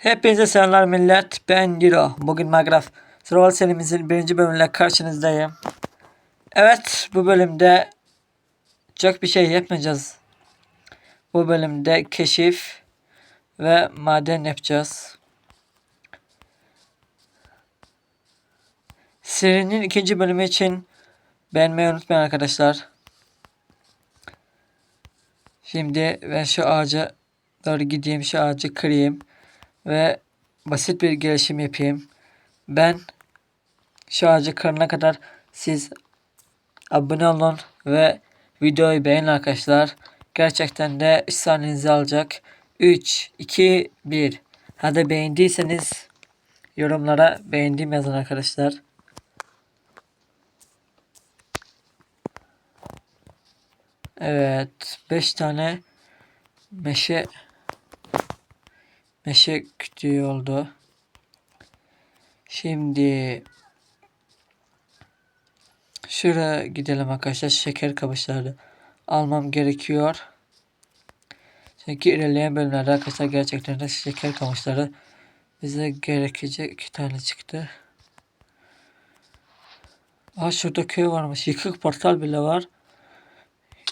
Hepinize selamlar millet. Ben Diro. Bugün Minecraft Survival serimizin birinci bölümüyle karşınızdayım. Evet bu bölümde çok bir şey yapmayacağız. Bu bölümde keşif ve maden yapacağız. Serinin ikinci bölümü için beğenmeyi unutmayın arkadaşlar. Şimdi ben şu ağaca doğru gideyim. Şu ağacı kırayım. Ve basit bir gelişim yapayım. Ben şu ağacı kırana kadar siz abone olun ve videoyu beğenin arkadaşlar. Gerçekten de 3 saniyenizi alacak. 3, 2, 1. Hadi beğendiyseniz yorumlara beğendiğim yazın arkadaşlar. Evet. 5 tane meşe meşe kütüğü oldu. Şimdi şuraya gidelim arkadaşlar. Şeker kamışları almam gerekiyor. Çünkü ilerleyen bölümlerde arkadaşlar gerçekten de şeker kamışları bize gerekecek iki tane çıktı. Aa şurada köy varmış. Yıkık portal bile var.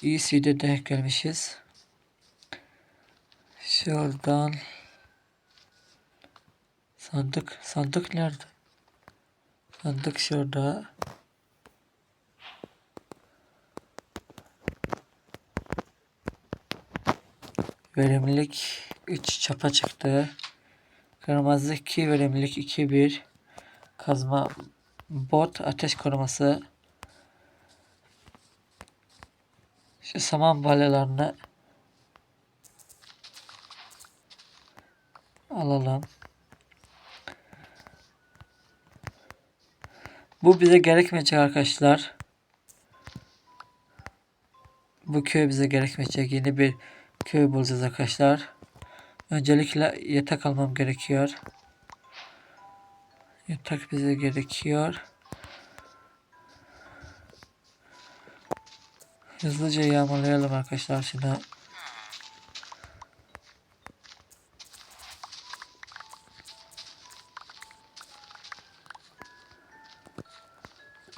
İyisiyle denk gelmişiz. Şuradan sandık sandık nerede? Sandık şurada. Verimlilik 3 çapa çıktı. Kırmızı 2 verimlilik 2 1 kazma bot ateş koruması şu saman balyalarını alalım. Bu bize gerekmeyecek arkadaşlar. Bu köy bize gerekmeyecek. Yeni bir köy bulacağız arkadaşlar. Öncelikle yatak almam gerekiyor. Yatak bize gerekiyor. Hızlıca yağmalayalım arkadaşlar şimdi.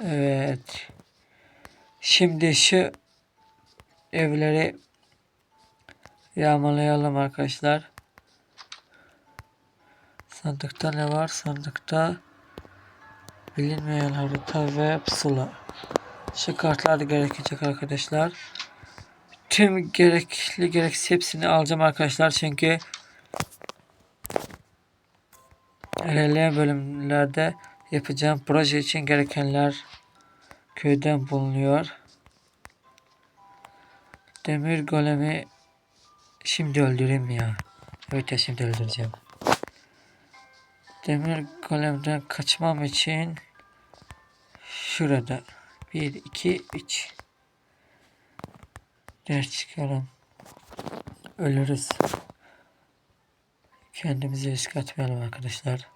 Evet. Şimdi şu evleri yağmalayalım arkadaşlar. Sandıkta ne var? Sandıkta bilinmeyen harita ve pusula. Şu kartlar da gerekecek arkadaşlar. Tüm gerekli gereksiz hepsini alacağım arkadaşlar. Çünkü ilerleyen bölümlerde yapacağım proje için gerekenler köyden bulunuyor. Demir golemi şimdi öldüreyim ya? Evet ya şimdi öldüreceğim. Demir golemden kaçmam için şurada 1 2 3 Ders çıkalım. Ölürüz. Kendimizi risk atmayalım arkadaşlar.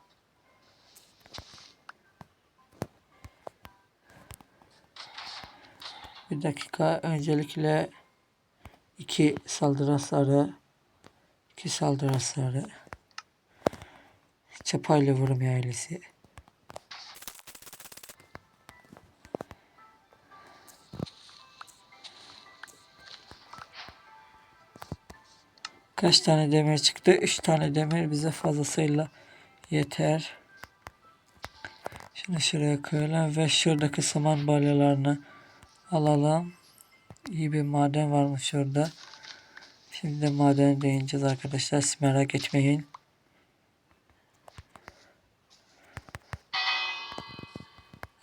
Bir dakika öncelikle iki saldırı hasarı iki saldırı hasarı çapayla vurum ailesi. Kaç tane demir çıktı? 3 tane demir bize fazlasıyla yeter. Şimdi şuraya koyalım ve şuradaki saman balyalarını alalım. İyi bir maden varmış şurada. Şimdi de madene değineceğiz arkadaşlar. Siz merak etmeyin.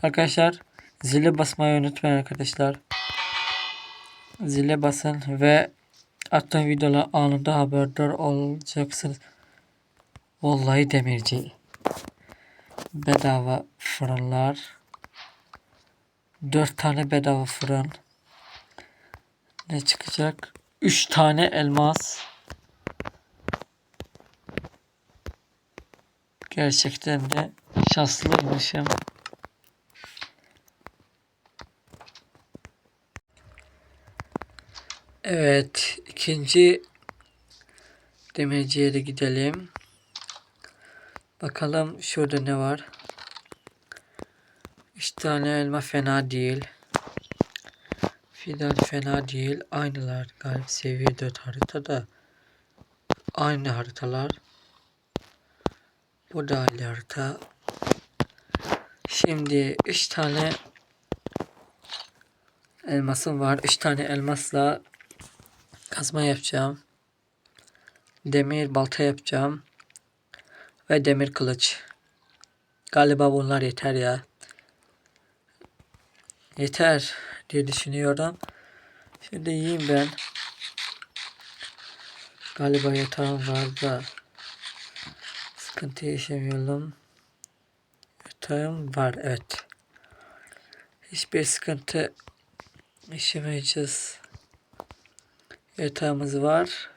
Arkadaşlar zile basmayı unutmayın arkadaşlar. Zile basın ve attığım videolar anında haberdar olacaksınız. Vallahi demirci. Bedava fırınlar. 4 tane bedava fırın. Ne çıkacak? 3 tane elmas. Gerçekten de şanslıymışım. Evet, ikinci demirciye de gidelim. Bakalım şurada ne var. 3 tane elma fena değil. Fidan fena değil. Aynılar galiba seviye 4 haritada. Aynı haritalar. Bu da aynı harita. Şimdi 3 tane elmasım var. 3 tane elmasla kazma yapacağım. Demir balta yapacağım. Ve demir kılıç. Galiba bunlar yeter ya. Yeter diye düşünüyorum. Şimdi yiyeyim ben. Galiba yatağım var da sıkıntı yaşamıyorum. Yatağım var evet. Hiçbir sıkıntı yaşamayacağız. Yatağımız var.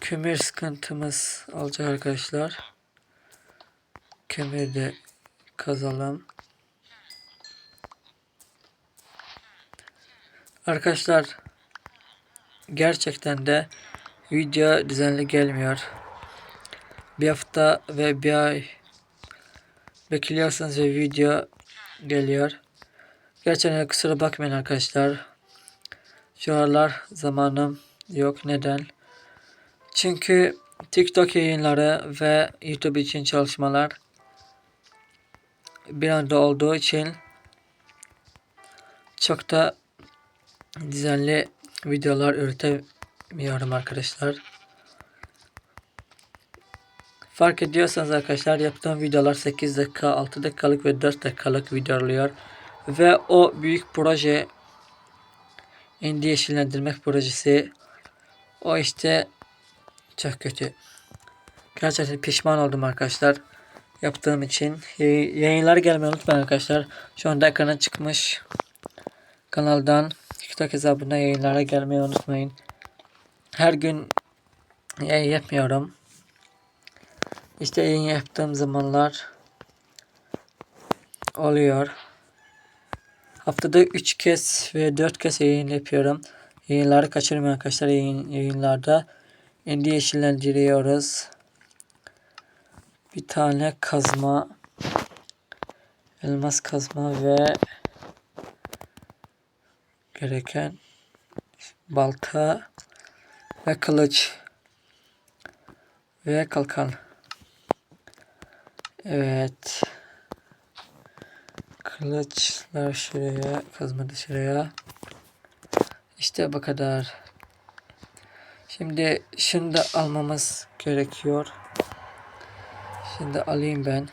Kömür sıkıntımız olacak arkadaşlar. Kömür de kazalım. Arkadaşlar gerçekten de video düzenli gelmiyor. Bir hafta ve bir ay bekliyorsanız ve video geliyor. Gerçekten kusura bakmayın arkadaşlar. Şu aralar zamanım yok. Neden? Çünkü TikTok yayınları ve YouTube için çalışmalar bir anda olduğu için çok da düzenli videolar üretemiyorum arkadaşlar. Fark ediyorsanız arkadaşlar yaptığım videolar 8 dakika, 6 dakikalık ve 4 dakikalık video oluyor. Ve o büyük proje Indi Yeşillendirmek projesi o işte çok kötü. Gerçekten pişman oldum arkadaşlar. Yaptığım için. Yay- Yayınlar gelmeyi unutmayın arkadaşlar. Şu anda ekrana çıkmış. Kanaldan TikTok hesabına yayınlara gelmeyi unutmayın. Her gün yayın yapmıyorum. İşte yayın yaptığım zamanlar oluyor. Haftada 3 kez ve 4 kez yayın yapıyorum. Yayınları kaçırmayın arkadaşlar yayın, yayınlarda. Indi yeşillendiriyoruz. Bir tane kazma. Elmas kazma ve gereken balta ve kılıç ve kalkan. Evet. Kılıçlar şuraya, kazma da şuraya. İşte bu kadar. Şimdi şunu da almamız gerekiyor. Şimdi alayım ben.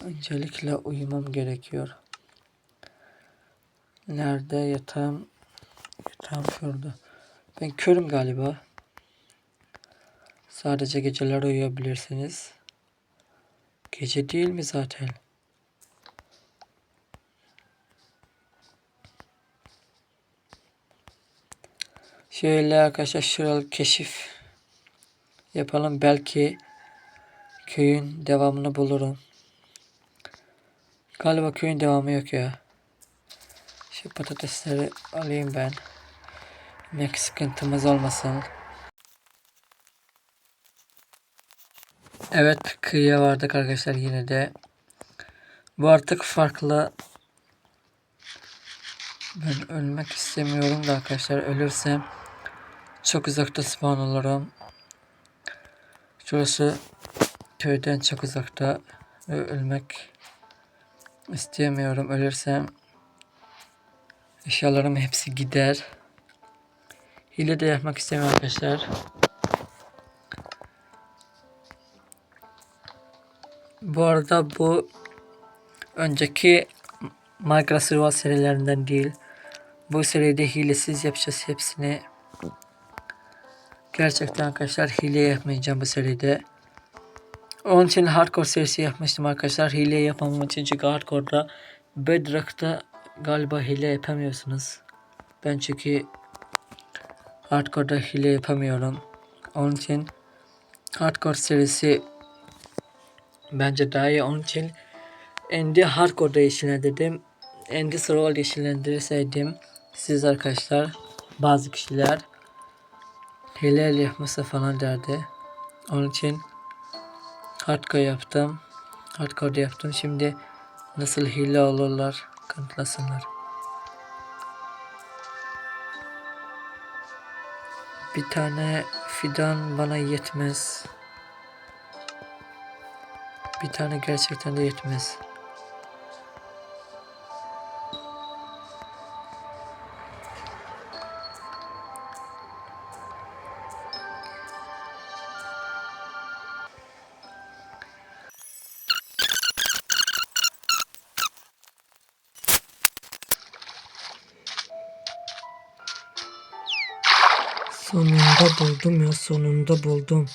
Öncelikle uyumam gerekiyor. Nerede yatağım? Yatağım şurada. Ben körüm galiba. Sadece geceler uyuyabilirsiniz. Gece değil mi zaten? Şöyle arkadaşlar şuralı keşif yapalım. Belki köyün devamını bulurum. Galiba köyün devamı yok ya. Şu patatesleri alayım ben. Yemek sıkıntımız olmasın. Evet kıyıya vardık arkadaşlar yine de. Bu artık farklı. Ben ölmek istemiyorum da arkadaşlar ölürsem çok uzakta spawn olurum. Şurası köyden çok uzakta ölmek istemiyorum. Ölürsem eşyalarım hepsi gider. Hile de yapmak istemiyorum arkadaşlar. Bu arada bu önceki Minecraft Survival serilerinden değil. Bu seride hilesiz yapacağız hepsini. Gerçekten arkadaşlar hile yapmayacağım bu seride. Onun için hardcore serisi yapmıştım arkadaşlar. Hile yapmamam için çünkü hardcore'da Bedrock'ta galiba hile yapamıyorsunuz. Ben çünkü hardcore'da hile yapamıyorum. Onun için hardcore serisi bence daha iyi. Onun için Endi hardcore'da yeşillendirdim. Endi survival yeşillendirirseydim siz arkadaşlar bazı kişiler hile yapması falan derdi. Onun için hardcore yaptım. Hardcore yaptım. Şimdi nasıl hile olurlar kanıtlasınlar. Bir tane fidan bana yetmez. Bir tane gerçekten de yetmez. Buldum ya sonunda buldum.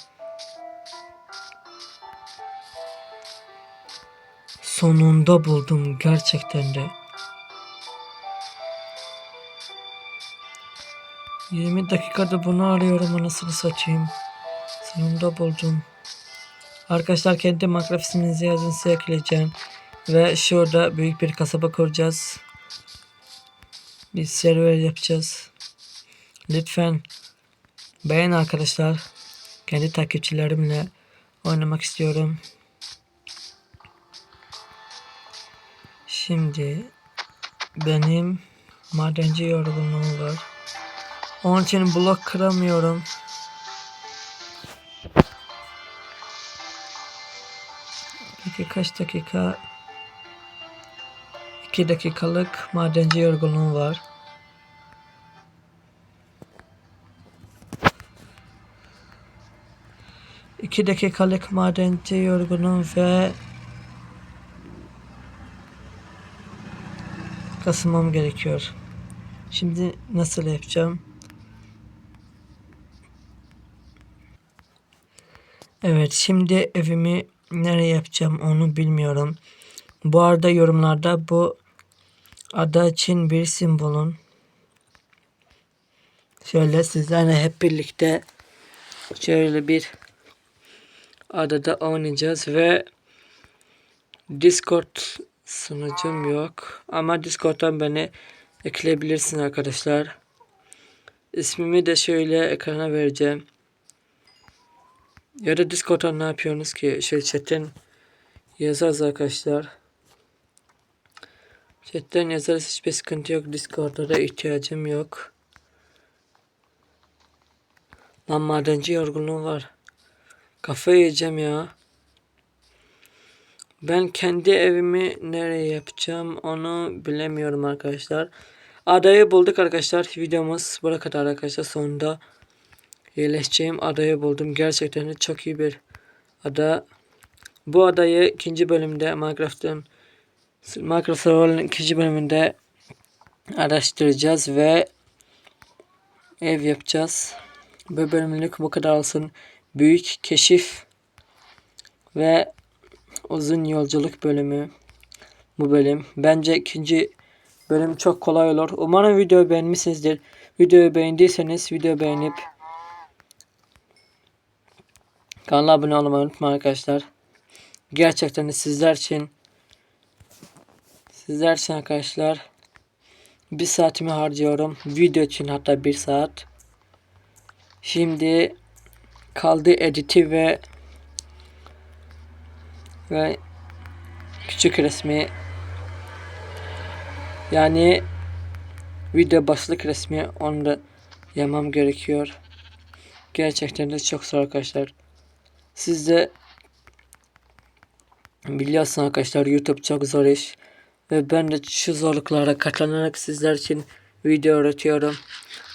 Sonunda buldum gerçekten de. 20 dakikada bunu arıyorum anasını satayım. Sonunda buldum. Arkadaşlar kendi Minecraft isminizi yazın size ekleyeceğim. Ve şurada büyük bir kasaba kuracağız. Bir server yapacağız. Lütfen beğen arkadaşlar. Kendi takipçilerimle oynamak istiyorum. Şimdi benim madenci yorgunluğum var. Onun için blok kıramıyorum. Peki kaç dakika? 2 dakikalık madenci yorgunluğum var. İki dakikalık madenci yorgunum ve kasılmam gerekiyor. Şimdi nasıl yapacağım? Evet şimdi evimi nereye yapacağım onu bilmiyorum. Bu arada yorumlarda bu ada için bir isim bulun. Şöyle sizlerle hep birlikte şöyle bir adada oynayacağız ve Discord sunucum yok ama Discord'dan beni ekleyebilirsin arkadaşlar. İsmimi de şöyle ekrana vereceğim. Ya da Discord'dan ne yapıyorsunuz ki? Şöyle chatten yazarız arkadaşlar. Chatten yazarız hiçbir sıkıntı yok. Discord'a da ihtiyacım yok. Lan madenci yorgunluğum var. Kafayı yiyeceğim ya. Ben kendi evimi nereye yapacağım onu bilemiyorum arkadaşlar. Adayı bulduk arkadaşlar. Videomuz buraya kadar arkadaşlar. Sonunda yerleşeceğim adayı buldum. Gerçekten çok iyi bir ada. Bu adayı ikinci bölümde Minecraft'ın Minecraft Survival'ın ikinci bölümünde araştıracağız ve ev yapacağız. Bu bölümlük bu kadar olsun. Büyük keşif ve uzun yolculuk bölümü bu bölüm. Bence ikinci bölüm çok kolay olur. Umarım videoyu beğenmişsinizdir. Videoyu beğendiyseniz video beğenip kanala abone olmayı unutmayın arkadaşlar. Gerçekten sizler için sizler için arkadaşlar bir saatimi harcıyorum. Video için hatta bir saat. Şimdi kaldı editi ve ve küçük resmi yani video başlık resmi onu da yapmam gerekiyor. Gerçekten de çok zor arkadaşlar. Siz de biliyorsunuz arkadaşlar YouTube çok zor iş. Ve ben de şu zorluklara katlanarak sizler için video üretiyorum.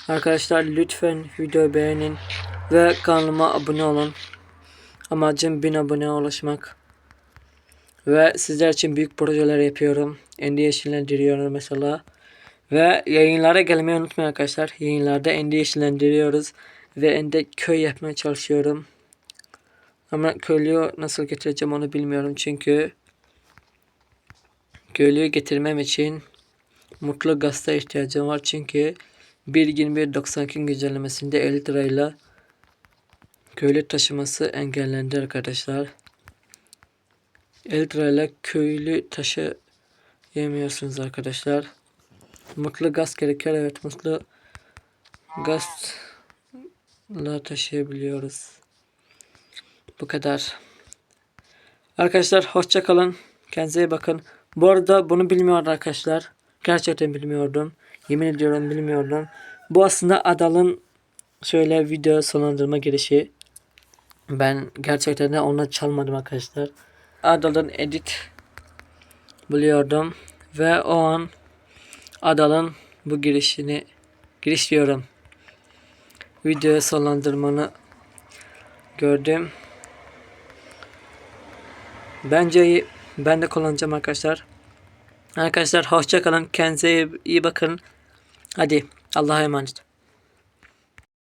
Arkadaşlar lütfen videoyu beğenin ve kanalıma abone olun. Amacım 1000 abone ulaşmak. Ve sizler için büyük projeler yapıyorum. Endi yeşillendiriyorum mesela. Ve yayınlara gelmeyi unutmayın arkadaşlar. Yayınlarda endi yeşillendiriyoruz. Ve ende köy yapmaya çalışıyorum. Ama köylüyü nasıl getireceğim onu bilmiyorum. Çünkü köylüyü getirmem için mutlu gazete ihtiyacım var. Çünkü 1.21.92 güncellemesinde 50 lirayla köylü taşıması engellendi arkadaşlar. 50 lirayla köylü taşı yemiyorsunuz arkadaşlar. Mutlu gaz gerekiyor. Evet mutlu gazla taşıyabiliyoruz. bu kadar. Arkadaşlar hoşça kalın. Kendinize iyi bakın. Bu arada bunu bilmiyordu arkadaşlar. Gerçekten bilmiyordum. Yemin ediyorum bilmiyordum. Bu aslında Adal'ın şöyle video sonlandırma girişi. Ben gerçekten de ona çalmadım arkadaşlar. Adal'ın edit buluyordum. Ve o an Adal'ın bu girişini giriş diyorum. Video sonlandırmanı gördüm. Bence iyi. Ben de kullanacağım arkadaşlar. Arkadaşlar hoşça kalın. Kendinize iyi bakın. Hadi Allah'a emanet.